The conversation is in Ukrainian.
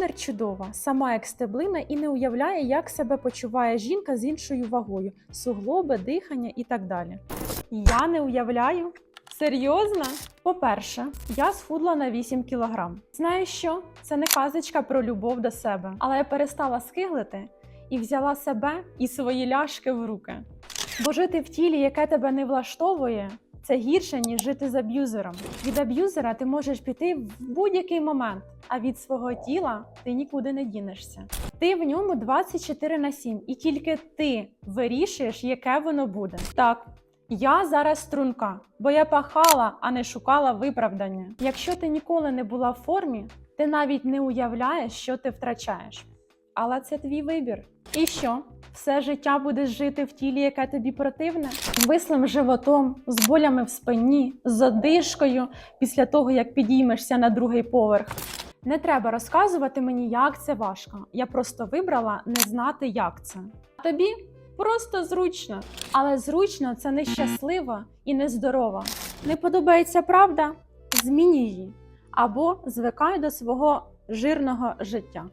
Конер чудова, сама як стеблина і не уявляє, як себе почуває жінка з іншою вагою, суглоби, дихання і так далі. Я не уявляю. Серйозно? По-перше, я схудла на 8 кілограм. Знаєш що? Це не казочка про любов до себе, але я перестала скиглити і взяла себе і свої ляшки в руки. Бо жити в тілі, яке тебе не влаштовує, це гірше, ніж жити з аб'юзером. Від аб'юзера ти можеш піти в будь-який момент, а від свого тіла ти нікуди не дінешся. Ти в ньому 24 на 7, і тільки ти вирішуєш, яке воно буде. Так. Я зараз струнка, бо я пахала, а не шукала виправдання. Якщо ти ніколи не була в формі, ти навіть не уявляєш, що ти втрачаєш. Але це твій вибір. І що? Все життя будеш жити в тілі, яке тобі противне, вислим животом, з болями в спині, з одишкою після того, як підіймешся на другий поверх. Не треба розказувати мені, як це важко. Я просто вибрала не знати, як це. Тобі просто зручно. Але зручно це нещасливо і нездорово. Не подобається правда? Змінюй її або звикай до свого жирного життя.